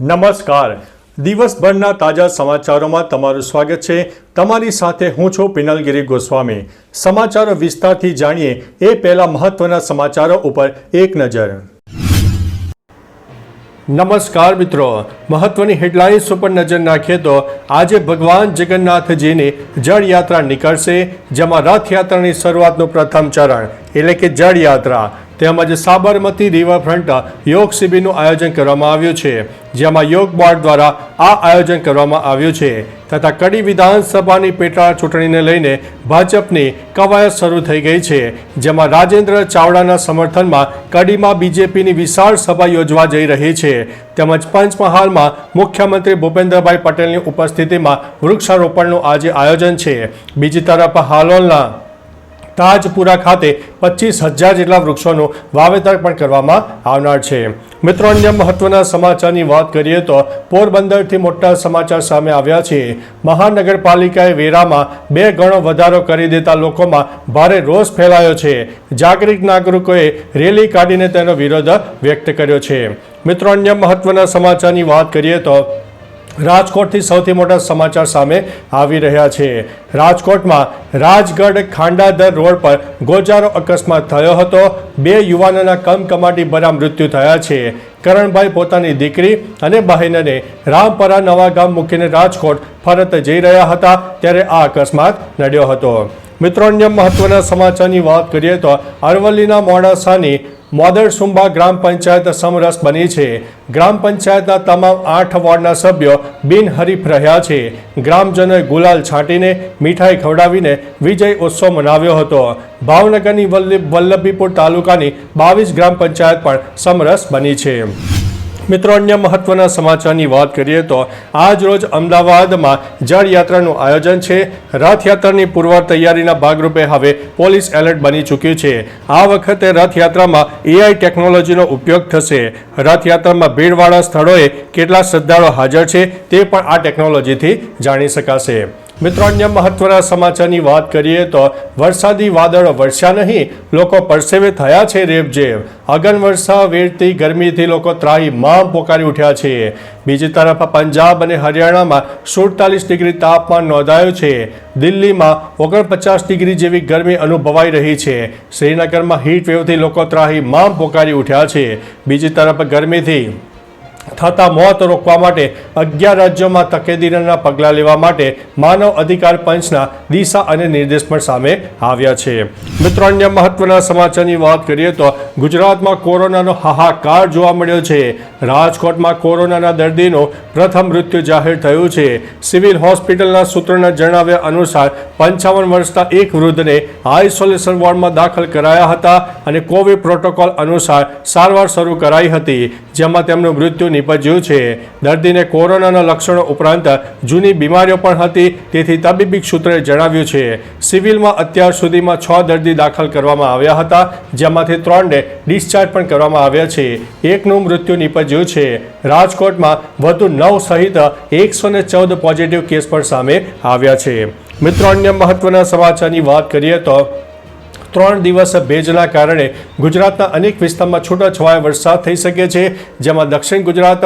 નમસ્કાર. દિવસભરના તાજા સમાચારોમાં તમારું સ્વાગત છે. તમારી સાથે હું છું પિનલગીરી ગોસ્વામી. સમાચારો વિસ્તારથી જાણીએ એ પહેલા મહત્વના સમાચારો ઉપર એક નજર. નમસ્કાર મિત્રો. મહત્વની હેડલાઇન્સ ઉપર નજર નાખીએ તો આજે ભગવાન જગન્નાથજીની જળયાત્રા નીકળશે, જેમાં રથયાત્રાની શરૂઆતનું પ્રથમ ચરણ, એટલે કે જળયાત્રા તેમજ સાબરમતી રિવરફ્રન્ટ યોગ શિબિરનું આયોજન કરવામાં આવ્યું છે, જેમાં યોગ બોર્ડ દ્વારા આ આયોજન કરવામાં આવ્યું છે તથા કડી વિધાનસભાની પેટા ચૂંટણીને લઈને ભાજપની કવાયત શરૂ થઈ ગઈ છે, જેમાં રાજેન્દ્ર ચાવડાના સમર્થનમાં કડીમાં બીજેપીની વિશાળ સભા યોજવા જઈ રહી છે, તેમજ પંચમહાલમાં મુખ્યમંત્રી ભૂપેન્દ્રભાઈ પટેલની ઉપસ્થિતિમાં વૃક્ષારોપણનું આજે આયોજન છે. બીજી તરફ હાલોલના તાજપુરા ખાતે પચીસ હજાર જેટલા વૃક્ષોનું વાવેતર પણ કરવામાં આવનાર છે. મિત્રો, અન્ય મહત્વના સમાચારની વાત કરીએ તો પોરબંદરથી મોટા સમાચાર સામે આવ્યા છે. મહાનગરપાલિકાએ વેરામાં બે ગણો વધારો કરી દેતા લોકોમાં ભારે રોષ ફેલાયો છે. જાગૃત નાગરિકોએ રેલી કાઢીને તેનો વિરોધ વ્યક્ત કર્યો છે. મિત્રો, અન્ય મહત્વના સમાચારની વાત કરીએ તો રાજકોટથી સૌથી મોટા સમાચાર સામે આવી રહ્યા છે. રાજકોટમાં રાજગઢ ખાંડાદર રોડ પર ગોજારો અકસ્માત થયો હતો. બે યુવાનોના કમકમાટી ભરા મૃત્યુ થયા છે. કરણભાઈ પોતાની દીકરી અને બહેનને રામપરા નવા ગામ મૂકીને રાજકોટ ફરત જઈ રહ્યા હતા ત્યારે આ અકસ્માત નડ્યો હતો. મિત્રો, અન્ય મહત્વના સમાચારની વાત કરીએ તો અરવલ્લીના મોડાસાની મોદરસુંબા ગ્રામ પંચાયત સમરસ બની છે. ગ્રામ પંચાયતના તમામ આઠ વોર્ડના સભ્યો બિનહરીફ રહ્યા છે. ગ્રામજનોએ ગુલાલ છાંટીને મીઠાઈ ખવડાવીને વિજય ઉત્સવ મનાવ્યો હતો. ભાવનગરની વલ્લભીપુર તાલુકાની બાવીસ ગ્રામ પંચાયત પણ સમરસ બની છે. મિત્રો, અન્ય મહત્વના સમાચારની વાત કરીએ તો આજ રોજ અમદાવાદમાં જળયાત્રાનું આયોજન છે. રથયાત્રાની પૂર્વ તૈયારીના ભાગરૂપે હવે પોલીસ એલર્ટ બની ચૂક્યું છે. આ વખતે રથયાત્રામાં એઆઈ ટેકનોલોજીનો ઉપયોગ થશે. રથયાત્રામાં ભીડવાળા સ્થળોએ કેટલા શ્રદ્ધાળુઓ હાજર છે તે પણ આ ટેકનોલોજીથી જાણી શકાશે. મિત્રો, અન્ય મહત્વના સમાચારની વાત કરીએ તો વરસાદી વાદળો વરસ્યા નહીં, લોકો પરસેવે થયા છે રેબજેબ અગન વર્ષા વેરતી ગરમીથી લોકો ત્રાહી માં પોકારી ઉઠ્યા છે. બીજી તરફ પંજાબ અને હરિયાણામાં સુડતાલીસ ડિગ્રી તાપમાન નોંધાયું છે. દિલ્હીમાં ઓગણપચાસ ડિગ્રી જેવી ગરમી અનુભવાઈ રહી છે. શ્રીનગરમાં હીટ વેવથી લોકો ત્રાહી માં પોકારી ઉઠ્યા છે. બીજી તરફ ગરમીથી થતા મોત રોકવા માટે અગિયાર રાજ્યોમાં તકેદીના પગલાં લેવા માટે માનવ અધિકાર પંચના દિશા અને નિર્દેશ પણ સામે આવ્યા છે. મિત્રો, અન્ય મહત્વના સમાચારની વાત કરીએ તો ગુજરાતમાં કોરોનાનો હાહાકાર જોવા મળ્યો છે. રાજકોટમાં કોરોનાના દર્દીનું પ્રથમ મૃત્યુ જાહેર થયું છે. સિવિલ હોસ્પિટલના સૂત્રોના જણાવ્યા અનુસાર પંચાવન વર્ષના એક વૃદ્ધને આઇસોલેશન વોર્ડમાં દાખલ કરાયા હતા અને કોવિડ પ્રોટોકોલ અનુસાર સારવાર શરૂ કરાઈ હતી. જેમાં તેમનું મૃત્યુ નિપજ્યું છે. દર્દીને કોરોનાના લક્ષણો ઉપરાંત જૂની બીમારીઓ પણ હતી. તેથી તબીબી સૂત્રે જણાવ્યું છે, સિવિલમાં અત્યાર સુધીમાં છ દર્દી દાખલ કરવામાં આવ્યા હતા, જેમાંથી ત્રણને ડિસ્ચાર્જ પણ કરવામાં આવ્યા છે. એકનું મૃત્યુ નિપજ્યું છે. રાજકોટમાં વધુ નવ સહિત એકસો ચૌદ પોઝિટિવ કેસ પણ સામે આવ્યા છે. મિત્રો, અન્ય મહત્વના સમાચારની વાત કરીએ તો ત્રણ દિવસ ભેજના કારણે ગુજરાતના અનેક વિસ્તારમાં છૂટાછવાયા વરસાદ થઈ શકે છે, જેમાં દક્ષિણ ગુજરાત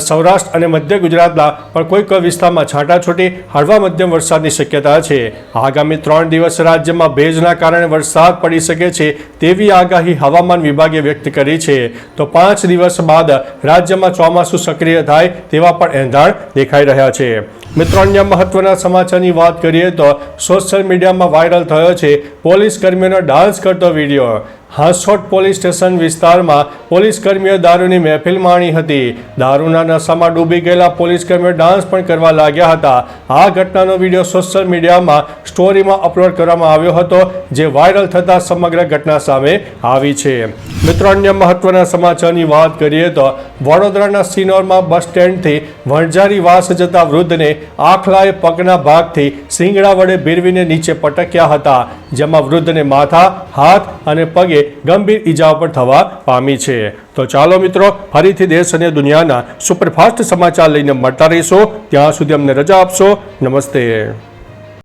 સૌરાષ્ટ્ર અને મધ્ય ગુજરાતના પણ કોઈ કોઈ વિસ્તારમાં છાંટાછૂટી હળવા મધ્યમ વરસાદની શક્યતા છે. આગામી ત્રણ દિવસ રાજ્યમાં ભેજના કારણે વરસાદ પડી શકે છે તેવી આગાહી હવામાન વિભાગે વ્યક્ત કરી છે. તો પાંચ દિવસ બાદ રાજ્યમાં ચોમાસું સક્રિય થાય તેવા પણ એંધાણ દેખાઈ રહ્યા છે. મિત્રો, અન્ય મહત્વના સમાચારની વાત કરીએ તો સોશિયલ મીડિયામાં વાયરલ થયો છે પોલીસ કર્મીઓનો ડાન્સ કરતો વીડિયો. હાંસોટ પોલીસ સ્ટેશન વિસ્તારમાં પોલીસ કર્મીઓ દારૂની મહેફિલ માણી હતી. દારૂના નશામાં ડૂબી ગયેલા પોલીસ કર્મીઓ ડાન્સ પણ કરવા લાગ્યા હતા. આ ઘટનાનો વીડિયો સોશિયલ મીડિયામાં સ્ટોરીમાં અપલોડ કરવામાં આવ્યો હતો, જે વાયરલ થતાં સમગ્ર ઘટના સામે આવી છે. મિત્રો, અન્ય મહત્વના સમાચારની વાત કરીએ તો વડોદરાના સિનોરમાં બસ સ્ટેન્ડથી વણઝારી વાસ જતા વૃદ્ધને આખલાએ પગના ભાગથી સિંગડા વડે ભેરવીને નીચે પટક્યા હતા, જેમાં વૃદ્ધને માથા, હાથ અને પગે ગંભીર ઈજાઓ પણ થવા પામી છે. તો ચાલો મિત્રો, ફરીથી દેશ અને દુનિયાના સુપરફાસ્ટ સમાચાર લઈને મળતા રહીશો. ત્યાં સુધી અમને રજા આપશો. નમસ્તે.